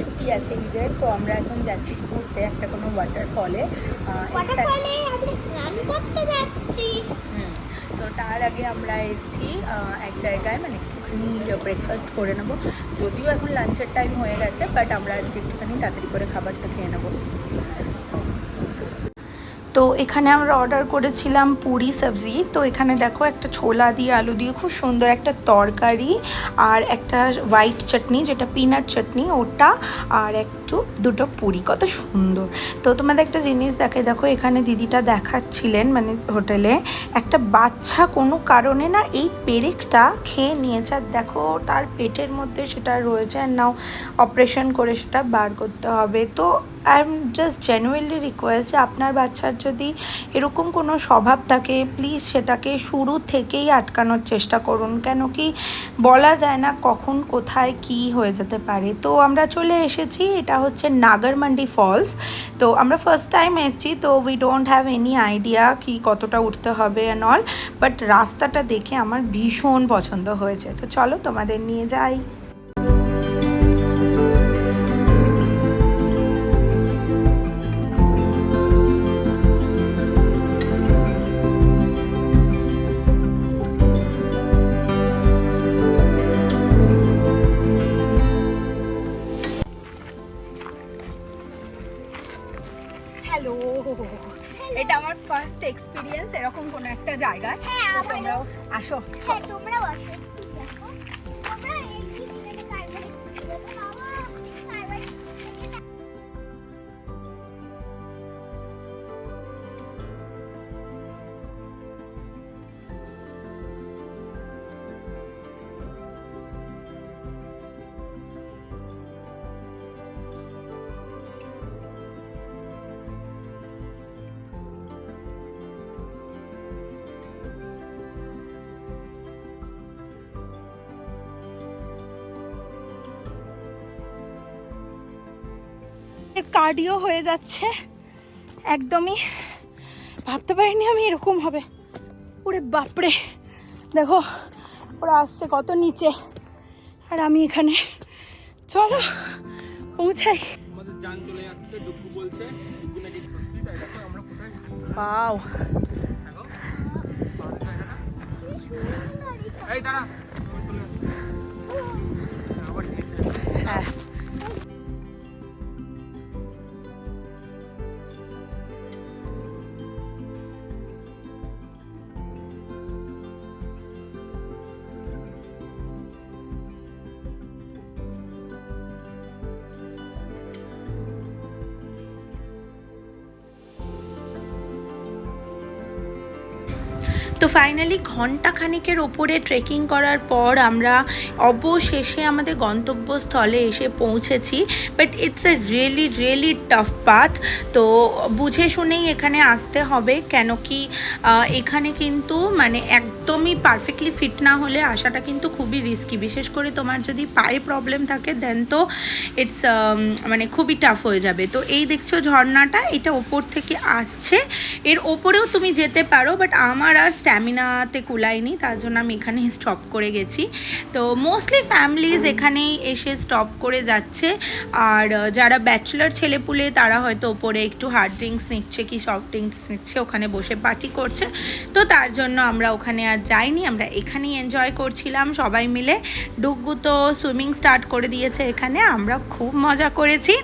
ছুটি আছে ঈদের তো আমরা এখন যাচ্ছি ঘুরতে একটা কোনো ওয়াটারফলে ওয়াটারফলে আমরা স্নান করতে যাচ্ছি। তো তার আগে আমরা এসেছি এক জায়গায় মানে একটুখানি ব্রেকফাস্ট করে নেব। যদিও এখন লাঞ্চের টাইম হয়ে গেছে বাট আমরা আজকে একটুখানি তাড়াতাড়ি করে খাবারটা খেয়ে নেব। তো এখানে আমরা অর্ডার করেছিলাম পুরি সবজি। তো এখানে দেখো একটা ছোলা দিয়ে আলু দিয়ে খুব সুন্দর একটা তরকারি আর একটা হোয়াইট চাটনি যেটা পিনাট চাটনি ওটা আর একটু দুটো পুরি। কত সুন্দর। তো তোমাদের একটা জিনিস দেখে দেখো, এখানে দিদিটা দেখাচ্ছিলেন মানে হোটেলে একটা বাচ্চা কোনো কারণে না এই পেরেকটা খেয়ে নিয়েছে। আর দেখো, তার পেটের মধ্যে সেটা রয়েছে। আর নাও অপারেশন করে সেটা বার করতে হবে। তো I am just genuinely request যে আপনার বাচ্চার যদি এরকম কোনো স্বভাব থাকে প্লিজ সেটাকে শুরু থেকেই আটকানোর চেষ্টা করুন। কেন কি বলা যায় না কখন, কোথায়, কি হয়ে যেতে পারে। তো আমরা চলে এসেছি, এটা হচ্ছে নাগারমান্ডি ফলস। তো আমরা ফার্স্ট টাইম এসেছি, তো we don't have any idea কি কতটা উঠতে হবে অ্যান্ড অল বাট রাস্তাটা দেখে আমার ভীষণ পছন্দ হয়েছে। তো চলো তোমাদের নিয়ে যাই। হ্যালো এটা আমার ফার্স্ট এক্সপিরিয়েন্স এরকম কোনো একটা জায়গায় হ্যাঁ, তো আমারও। তোমরাও আসো কার্ডিও হয়ে যাচ্ছে। একদমই ভাবতে পারিনি আমি এরকম হবে। ওরে বাপরে দেখো ওরা আসছে কত নিচে। আর আমি এখানে চলো পৌঁছাই। আমাদের যান তো ফাইনালি ঘণ্টা খানিকের ওপরে ট্রেকিং করার পর আমরা অবশেষে আমাদের গন্তব্যস্থলে এসে পৌঁছেছি। But it's a really really tough path তো বুঝে শুনেই এখানে আসতে হবে কেন কি এখানে কিন্তু মানে একদমই পারফেক্টলি ফিট না হলে আসাটা কিন্তু খুবই রিস্কি বিশেষ করে তোমার যদি পায়ে প্রবলেম থাকে দেন তো ইটস মানে খুবই টাফ হয়ে যাবে। তো এই দেখছ ঝর্ণাটা, এটা ওপর থেকে আসছে। এর ওপরেও তুমি যেতে পারো বাট আমার আর স্ট্যামিনাতে কুলায়নি তার জন্য আমি এখানেই স্টপ করে গেছি। তো মোস্টলি ফ্যামিলিজ এখানেই এসে স্টপ করে যাচ্ছে। আর যারা ব্যাচেলার ছেলেপুলে তারা হয়তো ওপরে একটু হার্ড ড্রিঙ্কস নিচ্ছে কি সফট ড্রিঙ্কস নিচ্ছে, ওখানে বসে পার্টি করছে। তো তার জন্য আমরা ওখানে আর যাইনি, আমরা এখানেই এনজয় করছিলাম, সবাই মিলে। ডুগু তো সুইমিং স্টার্ট করে দিয়েছে এখানে, আমরা খুব মজা করেছি।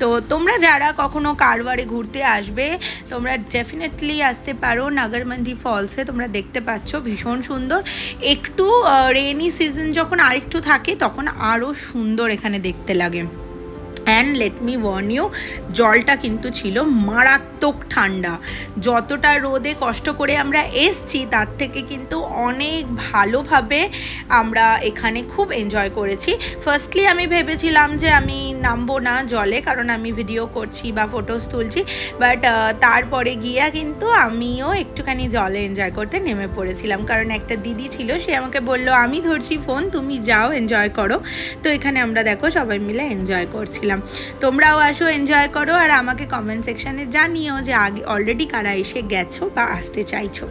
তো তোমরা যারা কখনো কারবারে ঘুরতে আসবে, তোমরা ডেফিনেটলি আসতে পারো নাগারমান্ডি ফলসে তোমরা দেখতে পাচ্ছ, ভীষণ সুন্দর। একটু রেনি সিজন যখন আরেকটু থাকে, তখন আরও সুন্দর এখানে দেখতে লাগে। And let me warn you জলটা কিন্তু ছিল মারাত্মক ঠান্ডা। যতটা রোদে কষ্ট করে আমরা এসছি, তার থেকে কিন্তু অনেক ভালোভাবে আমরা এখানে খুব এনজয় করেছি। ফার্স্টলি আমি ভেবেছিলাম যে আমি নামবো না জলে, কারণ আমি ভিডিও করছি বা ফটোস তুলছি। বাট তারপরে গিয়া কিন্তু আমিও একটুখানি জলে এনজয় করতে নেমে পড়েছিলাম। কারণ একটা দিদি ছিল, সে আমাকে বলল, আমি ধরছি ফোন তুমি যাও এনজয় করো। তো এখানে আমরা দেখো সবাই মিলে এনজয় করছিলাম। তোমরাও আসো এনজয় করো, আর আমাকে কমেন্ট সেকশানে জানিও যে আগে অলরেডি কারা এসে গেছো বা আসতে চাইছো।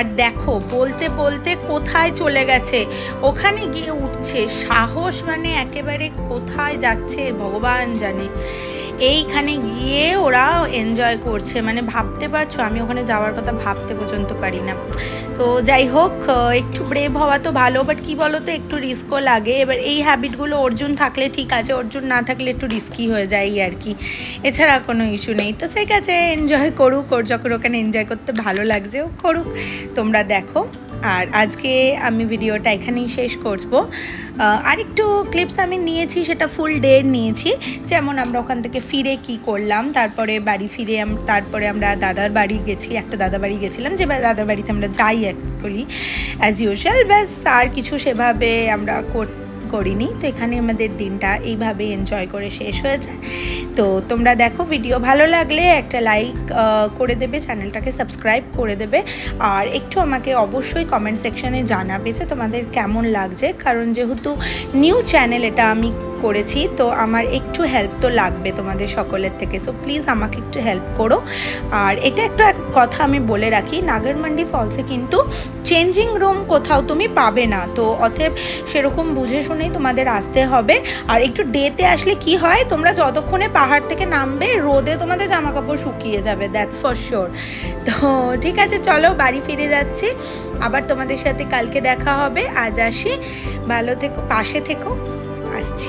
আর দেখো, বলতে বলতে কোথায় চলে গেছে? ওখানে গিয়ে উঠছে। সাহস মানে একেবারে কোথায় যাচ্ছে, ভগবান জানে। এইখানে গিয়ে ওরা এনজয় করছে। মানে ভাবতে পারছ, আমি ওখানে যাওয়ার কথা ভাবতে পর্যন্ত পারি না। তো যাই হোক একটু ব্রেভ হওয়া তো ভালো বাট কি বলো তো একটু রিস্কও লাগে। এবার এই হ্যাবিটগুলো অর্জুন থাকলে ঠিক আছে, অর্জুন না থাকলে একটু রিস্কি হয়ে যায় আর কি। এছাড়া কোনো ইস্যু নেই। তো ঠিক আছে এনজয় করুক, ওর যখন ওখানে এনজয় করতে ভালো লাগছে করুক। তোমরা দেখো। আর আজকে আমি ভিডিওটা এখানেই শেষ করব। আর আরেকটু ক্লিপস আমি নিয়েছি, সেটা ফুল ডে নিয়েছি। যেমন আমরা ওখান থেকে ফিরে কি করলাম, তারপরে বাড়ি ফিরে তারপরে আমরা দাদার বাড়ি গেছি, একটা দাদা বাড়ি গেছিলাম, যে দাদার বাড়িতে আমরা যাই অ্যাকচুয়ালি অ্যাজ ইউজুয়াল ব্যাস আর কিছু সেভাবে আমরা কর- করিনি। তো এখানে আমাদের দিনটা এইভাবে এনজয় করে শেষ হয়েছে। তো তোমরা দেখো ভিডিও ভালো লাগলে একটা লাইক করে দেবে চ্যানেলটাকে সাবস্ক্রাইব করে দেবে। আর একটু আমাকে অবশ্যই কমেন্ট সেকশনে জানাবে যে তোমাদের কেমন লাগছে। কারণ যেহেতু নিউ চ্যানেল এটা আমি করেছি, তো আমার একটু হেল্প তো লাগবে তোমাদের সকলের থেকে। সো প্লিজ আমাকে একটু হেল্প করো। আর এটা একটা এক কথা আমি বলে রাখি, নাগরমান্ডি ফলসে কিন্তু চেঞ্জিং রুম কোথাও তুমি পাবে না। তো অতএব সেরকম বুঝে শুনেই তোমাদের আসতে হবে। আর একটু ডেতে আসলে কি হয়, তোমরা যতক্ষণে পাহাড় থেকে নামবে, রোদে তোমাদের জামা কাপড় শুকিয়ে যাবে দ্যাটস ফর শিওর তো ঠিক আছে, চলো বাড়ি ফিরে যাচ্ছি। আবার তোমাদের সাথে কালকে দেখা হবে। আজ আসি। ভালো থেকো, পাশে থেকো। আসছি।